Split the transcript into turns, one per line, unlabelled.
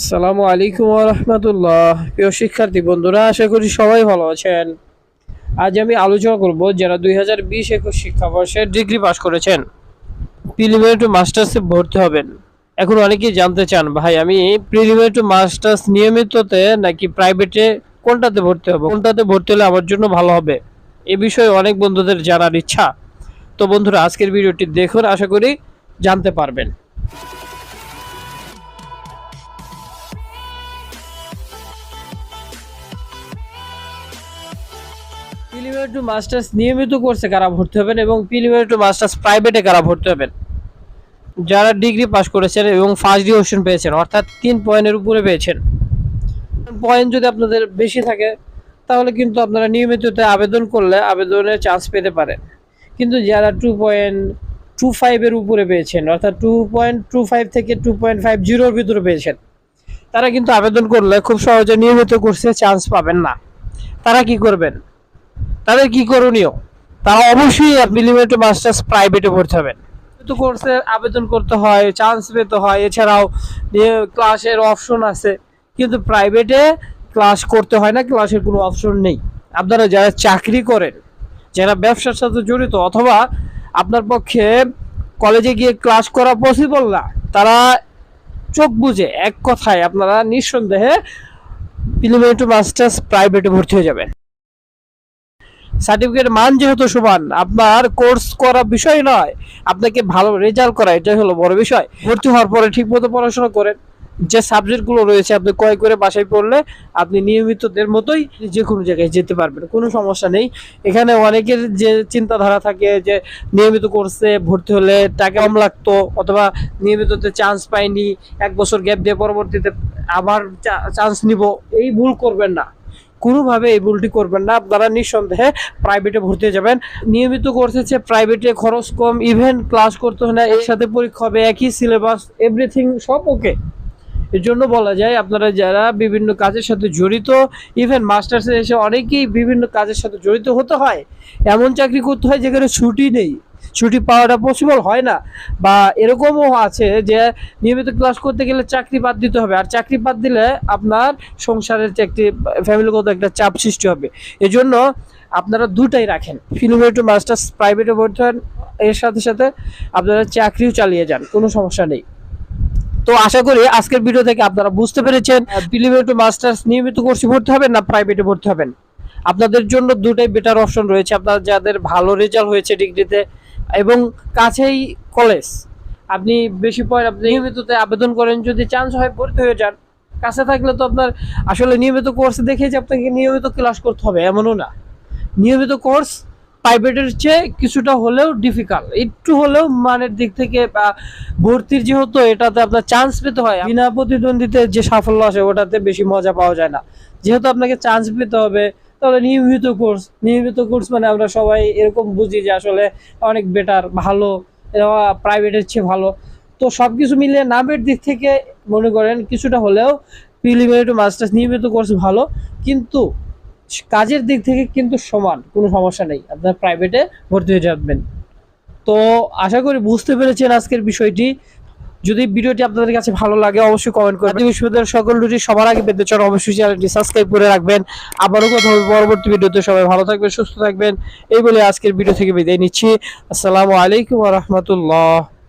আসসালামু আলাইকুম রহমতুল্লাহ। প্রিয় শিক্ষার্থী, বন্ধুরা, আশা করি সবাই ভালো আছেন। আজ আমি আলোচনা করব যারা দুই হাজার বিশ একুশ শিক্ষাবর্ষে ডিগ্রি পাস করেছেন। প্রিলিমিনারি টু মাস্টার্সে ভর্তি হবেন। এখন অনেকেই জানতে চান, ভাই, আমি প্রিলিমিনারি টু মাস্টার্স নিয়মিততে নাকি প্রাইভেটে কোনটাতে ভর্তি হব? কোনটাতে ভর্তি হলে আমার জন্য ভালো হবে? এ বিষয়ে অনেক বন্ধুদের জানার ইচ্ছা। তো বন্ধুরা, আজকের ভিডিওটি দেখুন, আশা করি জানতে পারবেন। প্রিলিমিনারি টু মাস্টার্স নিয়মিত কোর্সে কারা ভর্তি হবেন এবং প্রিলিমিনারি টু মাস্টার্স প্রাইভেটে কারা ভর্তি হবেন? যারা ডিগ্রি পাস করেছেন এবং ফার্স্ট ডিভিশন পেয়েছেন, অর্থাৎ তিন পয়েন্টের উপরে পেয়েছেন। পয়েন্ট যদি আপনাদের বেশি থাকে, তাহলে কিন্তু আপনারা নিয়মিততে আবেদন করলে আবেদনের চান্স পেতে পারেন। কিন্তু যারা টু পয়েন্ট টু ফাইভের উপরে পেয়েছেন, অর্থাৎ টু পয়েন্ট টু ফাইভ থেকে টু পয়েন্ট ফাইভ জিরোর ভিতরে পেয়েছেন, তারা কিন্তু আবেদন করলে খুব সহজে নিয়মিত কোর্সে চান্স পাবেন না। তারা কি করবেন? তাদের কি করণীয়? তারা অবশ্যই প্রিলিমিনারি মাস্টার্স প্রাইভেটে ভর্তি হবেন কিন্তু কোর্সে আবেদন করতে হয় চান্স পেতে হয়, এছাড়াও ক্লাসের অপশন আছে। কিন্তু প্রাইভেটে ক্লাস করতে হয় না ক্লাসের কোনো অপশন নেই। আপনারা যারা চাকরি করেন, যারা ব্যবসার সাথে জড়িত, অথবা আপনার পক্ষে কলেজে গিয়ে ক্লাস করা পসিবল না, তারা চোখ বুঝে এক কথায় আপনারা নিঃসন্দেহে প্রিলিমিনারি মাস্টার্স প্রাইভেটে ভর্তি হয়ে যাবেন। সার্টিফিকেট মান যেহেতু সমান, আপনার কোর্স করা বিষয় নয়, আপনাকে ভালো রেজাল্ট করা, এটাই হলো বড় বিষয়। ভর্তি হওয়ার পরে ঠিকমতো পড়াশোনা করেন, যে সাবজেক্টগুলো রয়েছে, আপনি কয় করে বাসায় পড়লে আপনি নিয়মিতদের মতোই যে কোনো জায়গায় যেতে পারবেন, কোনো সমস্যা নেই। এখানে অনেকের যে চিন্তাধারা থাকে যে নিয়মিত কোর্সে ভর্তি হলে টাকা কম লাগতো, অথবা নিয়মিততে চান্স পাইনি, এক বছর গ্যাপ দিয়ে পরবর্তীতে আবার চান্স নিব, এই ভুল করবেন না। কোনোভাবে এই ভুলটি করবেন না। আপনারা নিঃসন্দেহে প্রাইভেটে ভর্তি হয়ে যাবেন। নিয়মিত কোর্স হচ্ছে প্রাইভেটে খরচ কম ইভেন ক্লাস করতে হয় না, এর সাথে পরীক্ষা হবে, একই সিলেবাস এভরিথিং সব ওকে এর জন্য বলা যায়, আপনারা যারা বিভিন্ন কাজের সাথে জড়িত ইভেন মাস্টার্সে এসে অনেকেই বিভিন্ন কাজের সাথে জড়িত হতে হয়, এমন চাকরি করতে হয় যেখানে ছুটি নেই। ছুটি পাওয়াটা পসিবল হয় না। বা এরকমও আছে যে, নিয়মিত ক্লাস করতে গেলে চাকরি বাদ দিতে হবে। আর চাকরি বাদ দিলে আপনার সংসারের একটি ফ্যামিলিগত একটা চাপ সৃষ্টি হবে। এজন্য আপনারা দুটাই রাখেন। ফিল্মের টু মাস্টার্স প্রাইভেটে ভর্তি হন। এর সাথে সাথে আপনারা চাকরিও চালিয়ে যান। কোনো সমস্যা নেই। তো আশা করি আজকের ভিডিও থেকে আপনারা বুঝতে পেরেছেন টু মাস্টার্স নিয়মিত কোর্সে ভর্তি হবেন না প্রাইভেটে ভর্তি হবেন। আপনাদের জন্য দুটাই বেটার অপশন রয়েছে। আপনার যাদের ভালো রেজাল্ট হয়েছে ডিগ্রিতে এবং কাছেই কলেজ। আপনি বেশি পয়েন্ট আপনি নিয়মিততে আবেদন করেন, যদি চান্স হয় ভর্তি হয়ে যান। কাছে থাকলে তো আপনার আসলে নিয়মিত কোর্স দেখে যে আপনাকে নিয়মিত ক্লাস করতে হবে, এমনও না। নিয়মিত কোর্স প্রাইভেটের চেয়ে কিছুটা হলেও ডিফিকাল্ট একটু হলেও মানের দিক থেকে, বা ভর্তির যেহেতু এটাতে আপনার চান্স পেতে হয়, বিনা প্রতিদ্বন্দ্বিতে যে সাফল্য আসে ওটাতে বেশি মজা পাওয়া যায় না। যেহেতু আপনাকে চান্স পেতে হবে তাহলে নিয়মিত কোর্স নিয়মিত কোর্স মানে আমরা সবাই এরকম বুঝি যে আসলে অনেক বেটার ভালো প্রাইভেটের চেয়ে ভালো। তো সব কিছু মিলিয়ে নামের দিক থেকে মনে করেন কিছুটা হলেও প্রিলিমিনারি টু মাস্টার্স নিয়মিত কোর্স ভালো, কিন্তু কাজের দিক থেকে কিন্তু সমান, কোনো সমস্যা নেই। আপনার প্রাইভেটে ভর্তি হয়ে যাবেন। তো আশা করি বুঝতে পেরেছেন আজকের বিষয়টি। যদি ভিডিওটি আপনাদের কাছে ভালো লাগে, অবশ্যই কমেন্ট করবেন। বিশ্ববিদ্যালয়ের সকল রুটি সবার আগে পেতে চান, অবশ্যই চ্যানেলটি সাবস্ক্রাইব করে রাখবেন। আবারও কথা হবে পরবর্তী ভিডিওতে, সবাই ভালো থাকবেন, সুস্থ থাকবেন। এই বলে আজকের ভিডিও থেকে বিদায় নিচ্ছি। আসসালামু আলাইকুম রহমতুল্লাহ।